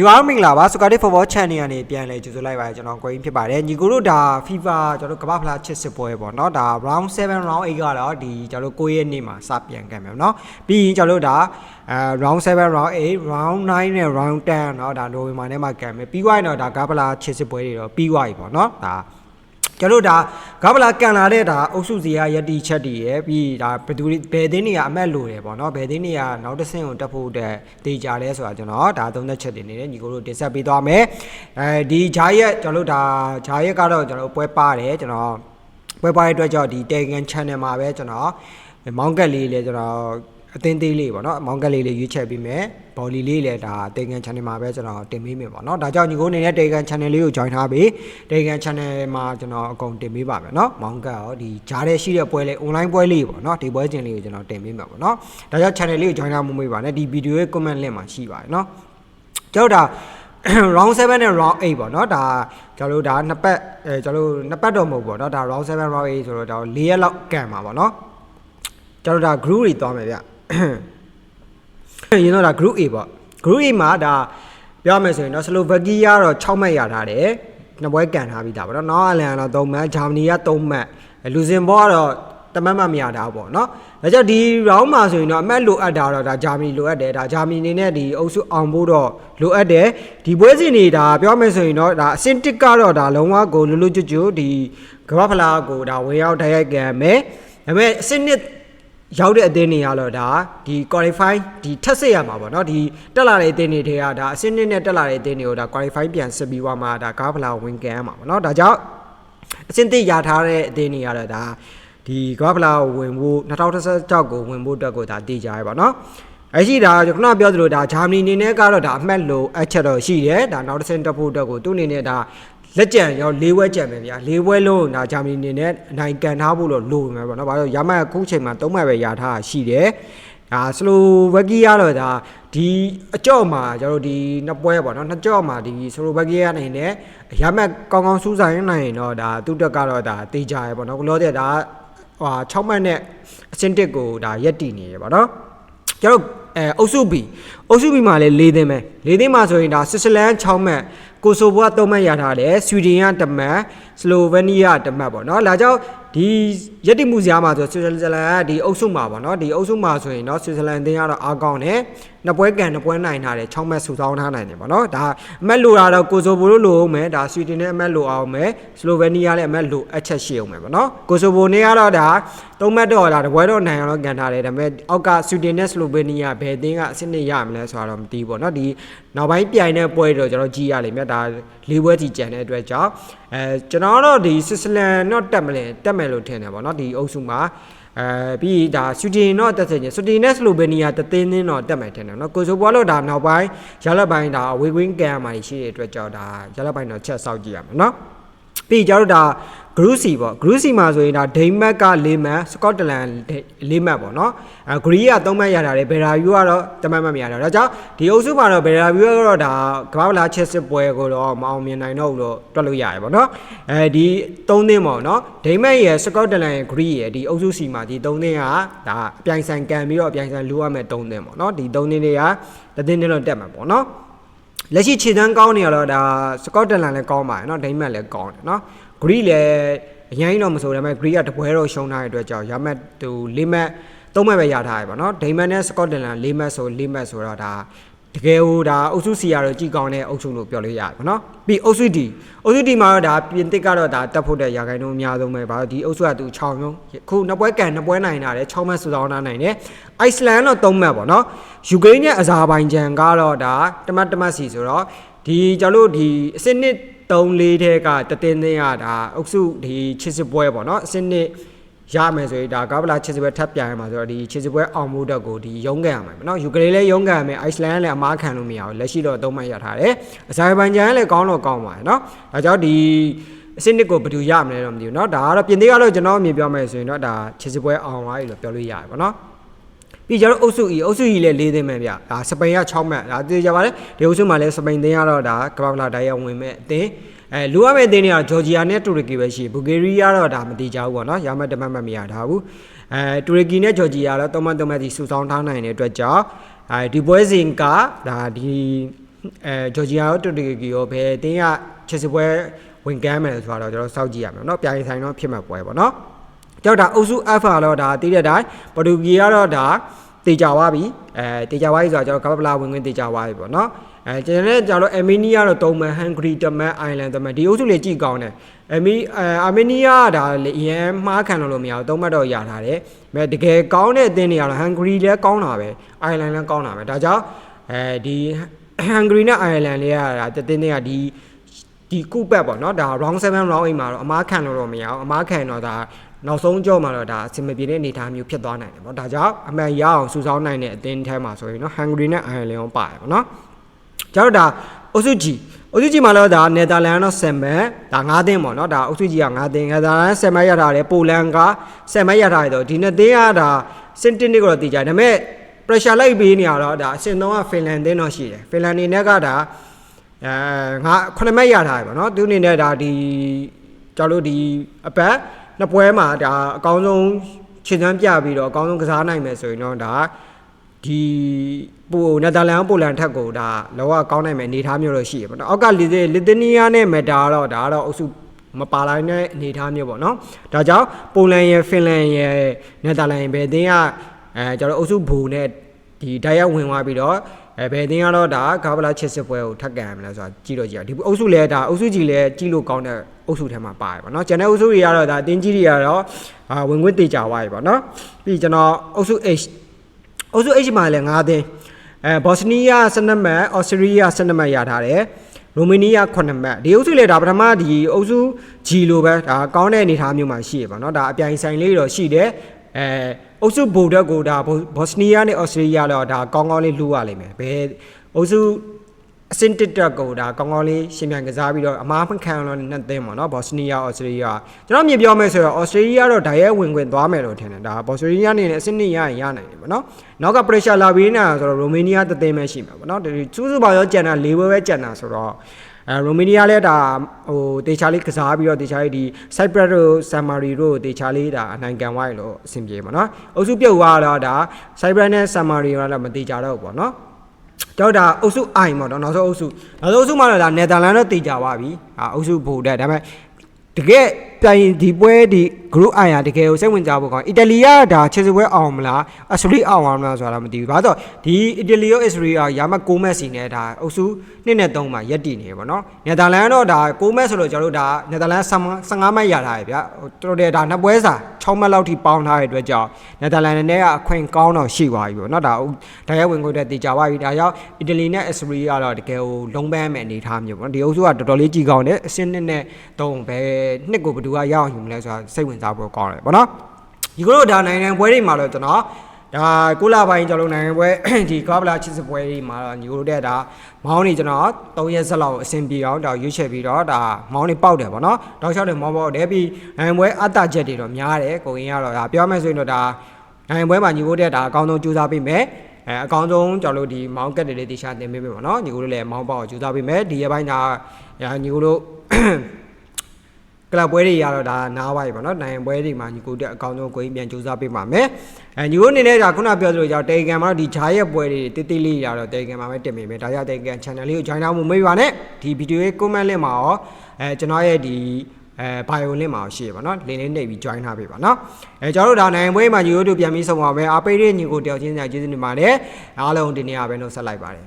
ညူအားမင်္ဂလာပါစကာတိဖော်ဘော channel ကနေပြန်လဲကြိုဆိုလိုက်ပါတယ်ကျွန်တော်ကိုရင်းဖြစ်ပါတယ်ညီကိုတို့ဒါ FIFA ကျွန်တော်တို့ကမ္ဘာဖလားချစ်စစ်ပွဲပေါ့เนาะဒါ round 7 round 8ကတော့ဒီကျွန်တော်တို့9ရက်နေ့မှာစပြန်ကန်မယ်เนาะပြီးရင်ကျွန်တော်တို့ဒါအဲ round 7 round 8 round 9နဲ့ round 10เนาะဒါနိုဝင်ဘာနဲ့မှကန်မယ်ပြီးွားရင်တော့ဒါကမ္ဘာဖလားချစ်စစ်ပွဲတွေတော့ပြီးွားပြီပေါ့เนาะဒါ ကျွန်တော်တို့ဒါကဗလာကန်လာတဲ့ဒါအုပ်စုစီရယက်တီချက်တည်ရယ်ပြီးဒါဘယ်သူတွေဘယ်သင်းတွေကအမက်လိုတယ်ပေါ့နော်ဘယ်သင်းတွေကနောက်တစ်ဆင့်ကိုတက်ဖို့အတွက်တေချာလဲဆိုတာကျွန်တော်ဒါသုံးသက်ချက်တွေနေတယ်ညီကိုတို့တင်ဆက်ပေးသွားမယ်အဲဒီဂျာရက်ကျွန်တော်တို့ဒါဂျာရက်ကတော့ကျွန်တော်ပွဲပါတယ်ကျွန်တော်ပွဲပါတဲ့အတွက်ကြောင့်ဒီ Telegram channel မှာပဲကျွန်တော်မောင်းကက်လေးလေကျွန်တော် အသင်းသေးလေးပေါ့နော်မောင်းကက်လေးလေးရွေးချက်ပြီးမယ်ဘော်လီလေးလည်းဒါတေကန် channel မှာပဲကျွန်တော်တင်ပေးမယ်ပေါ့နော်ဒါကြောင့်ညီကိုအနေနဲ့တေကန် channel လေးကို join ထားပြီးတေကန် channel မှာကျွန်တော်အကုန်တင်ပေးပါမယ်နော်မောင်းကက်ရောဒီဂျားတဲ့ရှိတဲ့ပွဲလေး online ပွဲလေးပေါ့နော်ဒီပွဲချင်းလေးကိုကျွန်တော်တင်ပေးမယ်ပေါ့နော်ဒါကြောင့် channel လေးကို join ထားမှုမေးပါနဲ့ဒီ video ရဲ့ comment link မှာရှိပါတယ်နော်ကျွန်တော်ဒါ round 7နဲ့ round 8ပေါ့နော်ဒါကျွန်တော်တို့ဒါနှစ်ပတ်အဲကျွန်တော်တို့နှစ်ပတ်တော့မဟုတ်ပေါ့နော်ဒါ round 7 round 8ဆိုတော့ဒါ၄ရက်လောက်ကန်ပါပေါ့နော်ကျွန်တော်ဒါ group တွေတွားမယ်ဗျ ရင်တော့ဒါ group A ပေါ့ group A မှာဒါပြောမယ်ဆိုရင်တော့ Slovakia တော့6မှတ်ရထားတယ်နှစ်ပွဲကန်ထားပြီးသားပေါ့နော်နောက်အလန်ကတော့3မှတ်ဂျာမနီက3မှတ်လူဇင်ဘောကတော့တမတ်မှတ်မရတာပေါ့နော်ဒါကြောင့်ဒီ round မှာဆိုရင်တော့အမှတ်လိုအပ်တာတော့ဒါဂျာမနီလိုအပ်တယ်ဒါဂျာမနီအနေနဲ့ဒီအုပ်စုအောင်ဖို့တော့လိုအပ်တယ်ဒီပွဲစဉ်တွေဒါပြောမယ်ဆိုရင်တော့ဒါအဆင့်တစ်ကတော့ဒါလုံးဝကိုလွတ်လွတ်ကျွတ်ကျွတ်ဒီကမ္ဘာဖလားကိုဒါဝင်ရောက်တိုက်ရိုက်ကန်မယ်ဒါပေမဲ့အဆင့်နှစ် ရောက်တဲ့အသင်းတွေကတော့ဒါဒီ qualify ဒီထက်စစ်ရမှာပေါ့နော်ဒီတက်လာတဲ့အသင်းတွေထဲကဒါအဆင့်နှစ်နဲ့တက်လာတဲ့အသင်းတွေကိုဒါ qualify ပြန်စစ်ပြီးသွားမှာဒါကားဖလာဝင်ကန်ရမှာပေါ့နော်ဒါကြောင့်အဆင့်တစ်ရထားတဲ့အသင်းတွေကတော့ဒါဒီကားဖလာကိုဝင်ဖို့2016ကိုဝင်ဖို့အတွက်ကိုဒါတည်ကြရပါတော့အဲ့ရှိဒါကျွန်တော်ပြောသလိုဒါဂျာမနီအနေနဲ့ကတော့ဒါအမှတ်လို့အချက်တော့ရှိတယ်ဒါနောက်တစ်ဆင့်တက်ဖို့အတွက်ကိုသူ့အနေနဲ့ဒါ လက်ကြံရော၄ဝဲကြံပဲဗျာ၄ဝဲလုံးဒါဂျာမနီအနေနဲ့အနိုင်ကန်ထားဖို့လို့လိုမယ်ပေါ့နော်ဘာလို့ရမတ်အခုချိန်မှာ၃မှတ်ပဲရထားတာရှိတယ်ဒါစလိုဝက်ကီယာတော့ဒါဒီအကြော့မှာကျွန်တော်ဒီနှစ်ပွဲပေါ့နော်နှစ်ကြော့မှာဒီစလိုဝက်ကီယာနိုင်နဲ့ရမတ်ကောင်းကောင်းစူးဆိုင်နိုင်ရင်တော့ဒါသူ့တက်ကတော့ဒါတေးကြရပေါ့နော်လောတဲ့ဒါဟို6မှတ်နဲ့အဆင့်တစ်ကိုဒါရက်တည်နေရပေါ့နော်ကျွန်တော် အဲအုပ်စု B အုပ်စု B မှာလည်း၄သင်းပဲ၄သင်းမှာဆိုရင်ဒါဆွစ်ဇာလန်6မှတ်ကိုဆိုဗိုက3မှတ်ရထားတယ်ဆွီဒင်က1မှတ်စလိုဗေးနီးယား1မှတ်ပေါ့နော်ဒါကြောင့်ဒီယက်တိမှုစရာမှာဆိုဆွစ်ဇာလန်ကဒီအုပ်စုမှာပေါ့နော်ဒီအုပ်စုမှာဆိုရင်တော့ဆွစ်ဇာလန်အသင်းကတော့အားကောင်းတယ် နှစ်ပွဲကန်နှစ်ပွဲနိုင်ထားတယ်6မှတ်စုဆောင်းထားနိုင်တယ်ပေါ့နော်ဒါအမတ်လိုတာတော့ကိုဆိုဗိုလို့လိုအောင်မယ်ဒါဆွီဒင်နဲ့အမတ်လိုအောင်မယ်စလိုဗေးနီးယားလည်းအမတ်လိုအချက်ရှိအောင်မယ်ပေါ့နော်ကိုဆိုဗိုနဲ့ကတော့ဒါ3မှတ်တော့ဒါတပွဲတော့နိုင်အောင်တော့ကန်ထားတယ်ဒါပေမဲ့အောက်ကဆွီဒင်နဲ့စလိုဗေးနီးယားဘယ်အသင်းကအဆင့်နဲ့ရမလဲဆိုတာတော့မသိဘူးပေါ့နော်ဒီနောက်ပိုင်းပြိုင်တဲ့ပွဲတွေတော့ကျွန်တော်ကြည့်ရလိမ့်မယ်ဒါ၄ပွဲစီကြံတဲ့အတွက်ကြောင့်အဲကျွန်တော်တော့ဒီဆွစ်ဇာလန်တော့တက်မလဲတက်မယ်လို့ထင်တယ်ပေါ့နော်ဒီအုပ်စုမှာ အဲပြီးဒါဆွီဒင်တော့တက်စေချင်ဆွီဒင်နဲ့စလိုဗေးနီးယားတသင်းသင်းတော့တက်မယ်ထင်တယ်နော်ကိုဆိုဘောလို့ဒါနောက်ပိုင်းရလက်ပိုင်းဒါဝေကွင်းကန်မှာရှိတဲ့အတွက်ကြောင့်ဒါရလက်ပိုင်းတော့ချက်ဆောက်ကြည့်ရမယ်နော် ပြီးကြတော့ဒါဂရုစီပေါ့ဂရုစီမှာဆိုရင်ဒါဒိန်းမက်က၄မှတ်စကော့တလန်၄မှတ်ပေါ့နော်အဲဂရီက၃မှတ်ရတာတယ်ဘယ်ရာယူကတော့တမတ်မှတ်မရတာဒါကြောင့်ဒီအုပ်စုမှာတော့ဘယ်ရာယူကတော့ဒါကမ္ဘာ့လာချက်စစ်ပွဲကိုတော့မအောင်မြင်နိုင်တော့ဘူးလို့တွက်လို့ရတယ်ပေါ့နော်အဲဒီ၃သင်းပေါ့နော်ဒိန်းမက်ရဲ့စကော့တလန်ရဲ့ဂရီရဲ့ဒီအုပ်စုစီမှာဒီ၃သင်းကဒါအပြိုင်ဆိုင်ကန်ပြီးတော့အပြိုင်ဆိုင်လူရမဲ့၃သင်းပေါ့နော်ဒီ၃သင်းတွေကတသင်းတည်းတော့တက်မှာပေါ့နော် လက်ရှိခြေတန်းကောင်းနေရတော့ဒါစကော့တလန်လည်းကောင်းပါတယ်เนาะဒိန်းမတ်လည်းကောင်းတယ်เนาะဂရီလည်းအရင်တော့မဆိုဒါပေမဲ့ဂရီကတပွဲတော့ရှုံးထားတဲ့အတွက်ကြောင့်ရမတ်သူ၄မတ်၃မတ်ပဲရထားရပါเนาะဒိန်းမတ်နဲ့စကော့တလန်၄မတ်ဆို၄မတ်ဆိုတော့ဒါ တကယ်ဟိုဒါအုပ်စုစီရတော့ကြည်ကောင်းတဲ့အုပ်စုလို့ပြောလို့ရတယ်ပေါ့နော်ပြီးအုပ်စုဒီအုပ်စုဒီမှာတော့ဒါပြင်တစ်ကတော့ဒါတက်ဖို့တဲ့ရာခိုင်နှုန်းအများဆုံးပဲဗါဒီအုပ်စုကသူ6လုံးခုနှစ်ပွဲကန်နှစ်ပွဲနိုင်တာတယ်6မှတ်စုဆောင်ထားနိုင်တယ်အိုက်စလန်တော့3မှတ်ပေါ့နော်ယူကရိန်းနဲ့အဇာဘိုင်ဂျန်ကတော့ဒါတမတ်တမတ်စီဆိုတော့ဒီကျွန်တော်တို့ဒီအစစ်နှစ်3 4ထဲကတတင်းတင်းကဒါအုပ်စုဒီချစ်စစ်ပွဲပေါ့နော်အစစ်နှစ် ရမယ်ဆိုရင်ဒါကာဗလာချစ်စပွဲထပ်ပြန်ရမှာဆိုတော့ဒီချစ်စပွဲအောင်မှုတက်ကိုဒီရုံးကန်ရမှာပေါ့နော်ယူကရိန်းလည်းရုံးကန်ရမယ်အိုက်စလန်လည်းအမားခံလို့မရဘူးလက်ရှိတော့သုံးမှတ်ရထားတယ်အဇာဘိုင်ဂျန်လည်းကောင်းတော့ကောင်းပါတယ်နော်ဒါကြောင့်ဒီအစစ်နှစ်ကိုဘယ်သူရမလဲတော့မသိဘူးเนาะဒါကတော့ပြင်သေးကတော့ကျွန်တော်အမြင်ပြောမယ်ဆိုရင်တော့ဒါချစ်စပွဲအောင်သွားပြီလို့ပြောလို့ရတယ်ပေါ့နော် ပြီးကြတော့အုပ်စု E အုပ်စု E လည်း၄သိန်းပဲဗျဒါစပိန်က6မှတ်ဒါသိကြပါလေဒီအုပ်စုမှာလည်းစပိန်သိန်းကတော့ဒါကမ္ဘာဖလားဒိုင်ယာဝင်မဲ့အသင်း အဲလူရမယ့်အသင်းတွေကဂျော်ဂျီယာနဲ့တူရကီပဲရှိဘူဂေရီးယားတော့ဒါမတိကြဘူးပေါ့နော်ရမယ့်တမတ်မှတ်မရထားဘူးအဲတူရကီနဲ့ဂျော်ဂျီယာတော့တမတ်တမတ်ဒီစုဆောင်းထားနိုင်တဲ့အတွက်ကြောင့်အဲဒီပွဲစဉ်ကဒါဒီ အဲဂျော်ဂျီယာရောတူတူဂီရောဘယ်အတင်းကချစ်စပွဲဝင်ကမ်းမယ်ဆိုတော့ကျွန်တော်စောင့်ကြည့်ရမယ်เนาะပြိုင်ဆိုင်တော့ဖြစ်မှာပွဲပေါ့เนาะကြောက်တာအုပ်စု F ကတော့ဒါတည်တဲ့အတိုင်းပေါ်တူဂီကတော့ဒါတေချာသွားပြီအဲတေချာသွားပြီဆိုတော့ကျွန်တော်ကပပလာဝင်ဝင်တေချာသွားပြီပေါ့เนาะ အဲကျွန်တော်လည်းကျွန်တော်အမီနီးယားတော့တုံမန်ဟန်ဂရီတမန်အိုင်လန်တမန်ဒီအုပ်စုလေးကြည့်ကောင်းတယ်အမီအာမီနီးယားဒါလေအရင်မှားခံလို့လို့မရဘူးသုံးမှတ်တော့ရထားတယ်။မဲ့တကယ်ကောင်းတဲ့အသင်းတွေကတော့ဟန်ဂရီလည်းကောင်းတာပဲအိုင်လန်လည်းကောင်းတာပဲဒါကြောင့်အဲဒီဟန်ဂရီနဲ့အိုင်လန်လေးကဒါတတင်းတွေကဒီဒီကုပတ်ပေါ့နော်ဒါ round 7 round 8မှာတော့အမားခံလို့တော့မရအောင်အမားခံတော့ဒါနောက်ဆုံးကြောမှာတော့ဒါအဆင်မပြေတဲ့အနေအထားမျိုးဖြစ်သွားနိုင်တယ်ပေါ့ဒါကြောင့်အမှန်ရအောင်စူးစောင်းနိုင်တဲ့အသင်းထဲမှာဆိုရင်နော်ဟန်ဂရီနဲ့အိုင်လန်ရောပါတယ်ပေါ့နော် ကျွန်တော်ဒါအုပ်စုကြီးအုပ်စုကြီးမှာတော့ဒါနယ်သာလန်ကတော့7မဲဒါ9သင်းပေါ့နော်ဒါအုပ်စုကြီးက9သင်းနယ်သာလန်7မဲရထားတယ်ပိုလန်က7မဲရထားတယ်တော့ဒီနှစ်သင်းကဒါစင်တင်နစ်ကိုတော့တည်ကြတယ်ဒါပေမဲ့ pressure လိုက်ပေးနေရတော့ဒါအဆင့်3ကဖင်လန်သင်းတော့ရှိတယ်ဖင်လန်နေနဲ့ကဒါအဲငါ9မဲရထားတယ်ပေါ့နော်သူအနေနဲ့ဒါဒီကျွန်တော်တို့ဒီအပတ်နှစ်ပွဲမှာဒါအကောင်းဆုံးခြေစမ်းပြပြီးတော့အကောင်းဆုံးကစားနိုင်မယ်ဆိုရင်တော့ဒါ ဒီပိုနယ်သာလန်ပိုလန်ထက်ကိုဒါလောကကောင်းနိုင်မယ်အနေအထားမျိုးတော့ရှိရပေါ့နော်အောက်ကလီလစ်သနီးယားနဲ့မက်တာတော့ဒါကတော့အုပ်စုမပါလိုက်တဲ့အနေအထားမျိုးပေါ့နော်ဒါကြောင့်ပိုလန်ရဲ့ဖင်လန်ရဲ့နယ်သာလန်ရဲ့ဘယ်အသင်းကအဲကျွန်တော်အုပ်စုဘူနဲ့ဒီဒိုင်ရက်ဝင်သွားပြီးတော့အဲဘယ်အသင်းကတော့ဒါကာဗလာချစ်စစ်ပွဲကိုထပ်ကန်ရမလဲဆိုတာကြည့်တော့ကြည့်ရဒီအုပ်စုလဲဒါအုပ်စုကြီးလဲကြည့်လို့ကောင်းတဲ့အုပ်စုထဲမှာပါတယ်ပေါ့နော်ကျန်တဲ့အုပ်စုတွေကတော့ဒါအတင်းကြီးတွေကတော့အာဝင်ခွင့်တေချာသွားပြီပေါ့နော်ပြီးကျွန်တော်အုပ်စု H အုပ်စု H မှာလည်း9သင်းအဲဘော့စနီးယား12မှတ်အော်စတြေးလျ12မှတ်ရထားတယ်ရိုမေးနီးယား9မှတ်ဒီအုပ်စုလေဒါပထမဒီအုပ်စု G လိုပဲဒါကောင်းတဲ့အနေအထားမျိုးမှာရှိရပါတော့ဒါအပြိုင်ဆိုင်လေးတော့ရှိတယ်အဲအုပ်စုဘိုတက်ကိုဒါဘော့စနီးယားနဲ့အော်စတြေးလျတော့ဒါကောင်းကောင်းလေးလှူရလိမ့်မယ်ဘယ်အုပ်စု အစင်တစ်တက်ကိုဒါကောင်းကောင်းလေးရှင်ပြန်ကစားပြီးတော့အမားမခံလို့နှစ်သင်းပေါ့နော်ဘော့စနီးယားအော်စတြေးလျကျွန်တော်မြင်ပြောမယ်ဆိုတော့အော်စတြေးလျတော့ဓာတ်ရဲဝင်ခွင့်သွားမယ်လို့ထင်တယ်ဒါဘော့စတြေးလျအနေနဲ့အစနစ်ရရင်ရနိုင်တယ်ပေါ့နော်နောက်က pressure လာပြီးနေတာဆိုတော့ရိုမေးနီးယားတသင်းပဲရှိမှာပေါ့နော်ဒီစူးစူပါရောကြံတာ၄ဘွဲပဲကြံတာဆိုတော့အဲရိုမေးနီးယားလည်းဒါဟိုတေချာလေးကစားပြီးတော့တေချာလေးဒီ Cyprus တို့ Samari တို့တေချာလေးဒါအနိုင်ကန်ဝိုင်းလို့အဆင်ပြေပါနော်အုပ်စုပြုတ်သွားတော့ဒါ Cyprus နဲ့ Samari ကတော့မတေချာတော့ဘူးပေါ့နော် ကျောက်တာအုပ်စု I ပေါ့နော်နောက်ဆုံးအုပ်စုနောက်ဆုံးအုပ်စုမှာတော့ဒါနယ်သာလန်တော့တေချာသွားပြီအာအုပ်စုဘူတက်ဒါပေမဲ့တကယ် ပြိုင်ဒီပွဲဒီ group I ရတကယ်ကိုစိတ်ဝင်စားဖို့ကောင်းအီတလီကဒါခြေစပွဲအောင်မလားအစရီအောင်အောင်မလားဆိုတာမသိဘူးဘာလို့ဒီအီတလီရောအစ္စရေးရောရာမ6မက်စီနဲ့ဒါအုပ်စု2နဲ့3မှာရက်တည်နေပေါ့နော်နယ်သာလန်တော့ဒါ6မက်ဆိုလို့ကျွန်တော်တို့ဒါနယ်သာလန်15မက်ရထားရဗျာတော်တယ်ဒါနှစ်ပွဲစာ6မက်လောက်ထိပေါင်းထားတဲ့အတွက်ကြောင့်နယ်သာလန်နဲ့ကအခွင့်ကောင်းတော့ရှိသွားပြီပေါ့နော်ဒါဒါရက်ဝင်ခွင့်တဲ့တေချာသွားပြီဒါကြောင့်အီတလီနဲ့အစ္စရေးကတော့တကယ်ကိုလုံးပန်းမဲ့အနေထားမျိုးပေါ့နော်ဒီအုပ်စုကတော်တော်လေးကြီးကောင်းတယ်အစင်းနှစ်နဲ့3ပဲနှစ်ကိုဘယ်သူကရအောင်ယူမလဲဆိုတာစိတ်ဝင်စားဖို့ကောင်းတယ်ပေါ့နော်ဒီကတော့ဒါနိုင်ငံပွဲတွေမှာတော့ကျွန်တော်ဒါကိုလာပိုင်းကျွန်တော်နိုင်ငံပွဲဒီကဘလာချစ်စပွဲတွေမှာတော့ညီတို့တဲ့ဒါမောင်းနေကျွန်တော်3ရက်ဆက်လောက်အဆင်ပြေအောင်ဒါရွေးချယ်ပြီးတော့ဒါမောင်းနေပေါက်တယ်ပေါ့နော်တောက်လျှောက်တယ်မောင်းပေါက်တယ်ပြီးနိုင်ငံပွဲအတချက်တွေတော့များတယ်ကိုရင်ကတော့ဒါပြောမယ်ဆိုရင်တော့ဒါနိုင်ငံပွဲမှာညီတို့တဲ့ဒါအကောင်းဆုံးကြိုးစားပေးမယ်အဲအကောင်းဆုံးကျွန်တော်တို့ဒီမောင်းကက်တွေလေးတေချာတင်ပေးမယ်ပေါ့နော်ညီတို့လည်းမောင်းပေါက်ကြိုးစားပေးမယ်ဒီရက်ပိုင်းဒါညီတို့ ကလပ်ပွဲတွေရတော့ဒါနားပါပြီပေါ့နော်နိုင်ပွဲတွေမှာညီကိုတက်အကောင်းဆုံးကိုကြီးပြန်ကြိုးစားပေးပါမယ်အဲညီကိုအနေနဲ့ဒါခုနပြောသလိုကြောင့်တေဂန်မှာတော့ဒီဂျာရဲ့ပွဲတွေတိတိလေးရတော့တေဂန်မှာပဲတင်ပေးမယ်ဒါကြောင့်တေဂန် channel လေးကို join လုပ်မှုမေ့ပါနဲ့ဒီဗီဒီယိုရဲ့ comment link မှာရောအဲကျွန်တော်ရဲ့ဒီအဲ bio link မှာရှိရပါတော့လင်းလေးနှိပ်ပြီး join ထားပေးပါနော်အဲကျွန်တော်တို့ဒါနိုင်ပွဲမှာညီကိုတို့ပြန်ပြီးဆုံးပါမယ်အားပေးတဲ့ညီကိုတယောက်ချင်းစာကျေးဇူးတင်ပါတယ်အားလုံးဒီနေ့ကပဲနှုတ်ဆက်လိုက်ပါတယ်